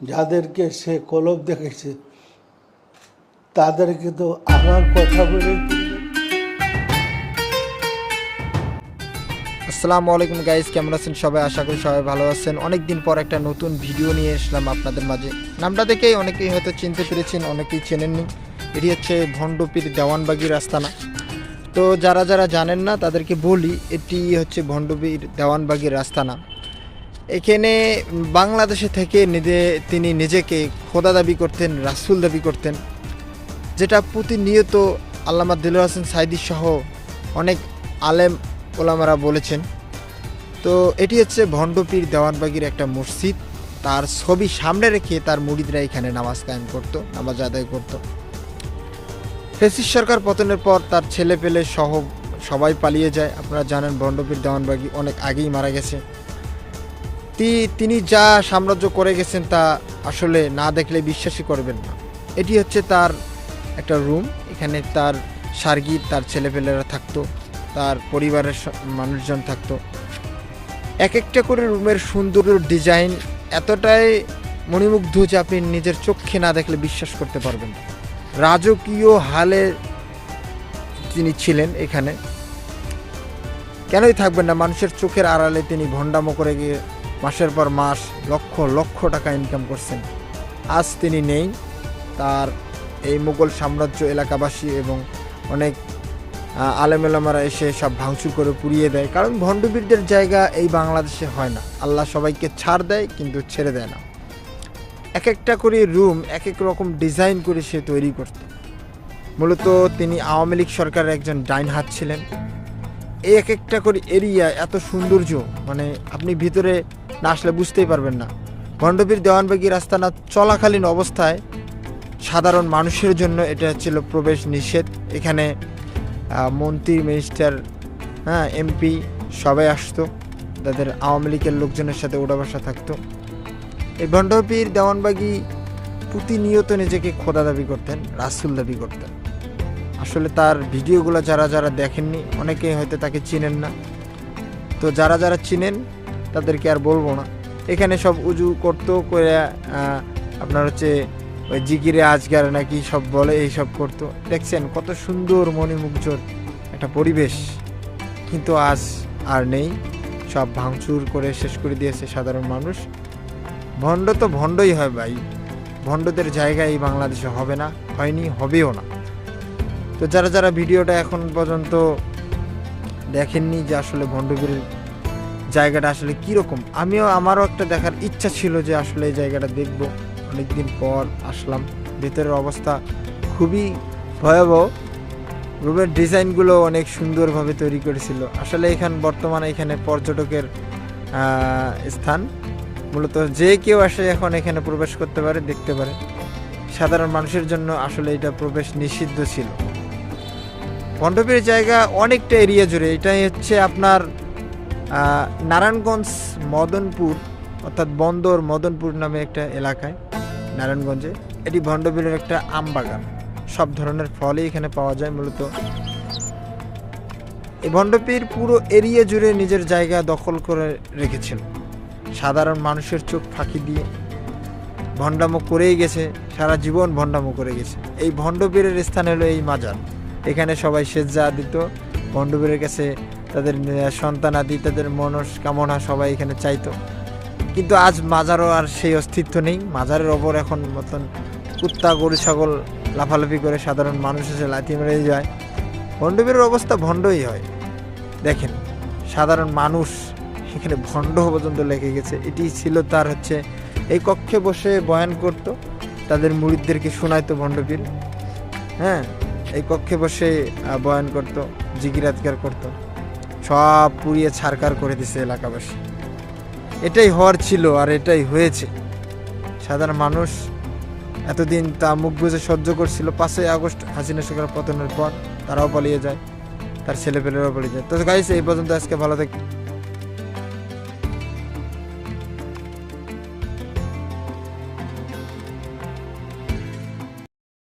যাদেরকে সে কলব দেখেছে, তাদেরকে তো আমার কথা বলে আসসালামু আলাইকুম গাইস, কেমন আছেন সবাই? আশা করি সবাই ভালো আছেন। অনেক দিন পর একটা নতুন ভিডিও নিয়ে এসলাম আপনাদের মাঝে। নামটা দেখেই অনেকেই হয়তো চিনতে পেরেছেন, অনেকেই চেনেননি। এটি হচ্ছে ভণ্ডপীর দেওয়ানবাগি রাস্তানা তো যারা যারা জানেন না, তাদেরকে বলি, এটি হচ্ছে ভণ্ডপীর দেওয়ানবাগির রাস্তানা এখানে বাংলাদেশে থেকে নিজে, তিনি নিজেকে খোদা দাবি করতেন, রাসুল দাবি করতেন, যেটা প্রতিনিয়ত আল্লামা দিলুর হাসান সাইদি সহ অনেক আলেম ওলামারা বলেছেন। তো এটি হচ্ছে ভণ্ডপীর দেওয়ানবাগির একটা মসজিদ। তার ছবি সামনে রেখে তার মুরিদরা এখানে নামাজ কায়েম করত, নামাজ আদায় করত। ফেসিস সরকার পতনের পর তার ছেলে পেলে সহ সবাই পালিয়ে যায়। আপনারা জানেন ভণ্ডপীর দেওয়ানবাগি অনেক আগেই মারা গেছে। তিনি যা সাম্রাজ্য করে গেছেন তা আসলে না দেখলে বিশ্বাসই করবেন না। এটি হচ্ছে তার একটা রুম, এখানে তার সার্গির তার ছেলেপেলেরা থাকতো, তার পরিবারের মানুষজন থাকতো। এক একটা করে রুমের সুন্দর ডিজাইন এতটাই মণিমুগ্ধ যে আপনি নিজের চোখে না দেখলে বিশ্বাস করতে পারবেন রাজকীয় হালে তিনি ছিলেন এখানে, কেনই থাকবেন না, মানুষের চোখের আড়ালে তিনি ভণ্ডামো করে গিয়ে মাসের পর মাস লক্ষ লক্ষ টাকা ইনকাম করছেন। আজ তিনি নেই, তার এই মুঘল সাম্রাজ্য এলাকাবাসী এবং অনেক আলেমেলামারা এসে সব ভাঙচুর করে পুড়িয়ে দেয়। কারণ ভণ্ডবীরদের জায়গা এই বাংলাদেশে হয় না। আল্লাহ সবাইকে ছাড় দেয় কিন্তু ছেড়ে দেয় না। এক একটা করে রুম, এক এক রকম ডিজাইন করে সে তৈরি করত। মূলত তিনি আওয়ামী লীগ সরকারের একজন ডাইন হাত ছিলেন। এই এক একটা করে এরিয়া এত সৌন্দর্য মানে আপনি ভিতরে না আসলে বুঝতেই পারবেন না। ভণ্ডবীর দেওয়ানবাগি রাস্তানা চলাকালীন অবস্থায় সাধারণ মানুষের জন্য এটা ছিল প্রবেশ নিষেধ। এখানে মন্ত্রী, মিনিস্টার হ্যাঁ এমপি সবাই আসতো। তাদের আওয়ামী লীগের লোকজনের সাথে ওঠা বসা থাকতো। এই ভণ্ডপীর দেওয়ানবাগি প্রতিনিয়ত নিজেকে খোদা দাবি করতেন, রাসুল দাবি করতেন। আসলে তার ভিডিওগুলো যারা যারা দেখেননি, অনেকেই হয়তো তাকে চিনেন না। তো যারা যারা চিনেন তাদেরকে আর বলব না। এখানে সব উজু করতো করে আপনার হচ্ছে ওই জিকিরে আজগার নাকি সব বলে, এই সব করতো। দেখছেন কত সুন্দর মণিমুগ্ধর একটা পরিবেশ। কিন্তু আজ আর নেই। সব ভাঙচুর করে শেষ করে দিয়েছে সাধারণ মানুষ। ভণ্ড তো ভণ্ডই হয় ভাই। ভণ্ডদের জায়গা এই বাংলাদেশে হবে না, হয়নি, হবেও না। তো যারা যারা ভিডিওটা এখন পর্যন্ত দেখেননি যে আসলে ভণ্ডবীর জায়গাটা আসলে কীরকম? আমিও, আমারও একটা দেখার ইচ্ছা ছিল যে আসলে এই জায়গাটা দেখব। অনেকদিন পর আসলাম। ভেতরের অবস্থা খুবই ভয়াবহ। রুমের ডিজাইনগুলো অনেক সুন্দরভাবে তৈরি করেছিল। আসলে এখান, বর্তমানে এখানে পর্যটকের স্থান। মূলত যে কেউ আসে এখন এখানে প্রবেশ করতে পারে, দেখতে পারে। সাধারণ মানুষের জন্য আসলে এটা প্রবেশ নিষিদ্ধ ছিল। মণ্ডপের জায়গা অনেকটা এরিয়া জুড়ে। এটাই হচ্ছে আপনার নারায়ণগঞ্জ মদনপুর, অর্থাৎ বন্দর মদনপুর নামে একটা এলাকায়, নারায়ণগঞ্জে। এটি ভণ্ডবীরের একটা আম বাগান সব ধরনের ফলই এখানে পাওয়া যায় মূলত। এই ভণ্ডপীর পুরো এরিয়া জুড়ে নিজের জায়গা দখল করে রেখেছিল সাধারণ মানুষের চোখ ফাঁকি দিয়ে ভণ্ডামো করেই গেছে, সারা জীবন ভণ্ডামো করে গেছে। এই ভণ্ডবীরের স্থান হলো এই মাজার। এখানে সবাই সেজ্জা দিত ভণ্ডবীরের কাছে তাদের সন্তান আদি, তাদের মনস্কামনা সবাই এখানে চাইতো। কিন্তু আজ মাজারও আর সেই অস্তিত্ব নেই। মাজারের ওপর এখন মতন কুত্তা, গরু, ছাগল লাফালাফি করে সাধারণ মানুষ এসে লাথি মেরে যায়। ভণ্ডবীরের অবস্থা ভণ্ডই হয়। দেখেন, সাধারণ মানুষ এখানে ভণ্ড পর্যন্ত লেগে গেছে। এটি ছিল তার হচ্ছে, এই কক্ষে বসে বয়ান করত। তাদের মুরিদদেরকে শোনাইতো ভণ্ডবীর হ্যাঁ এই কক্ষে বসে বয়ান করত জিগিরাতকার করত। সব পুড়িয়ে ছারকার করে দিছে এলাকাবাসী। এটাই হওয়ার ছিল আর এটাই হয়েছে। সাধারণ মানুষ এতদিন তা মুখ বুঝে সহ্য করছিল। পাঁচই আগস্ট হাসিনা সরকার পতনের পর তারাও পালিয়ে যায়, তার ছেলেপেলেরাও পালিয়ে যায়। তো গাইছে এই পর্যন্ত আজকে ভালো থাক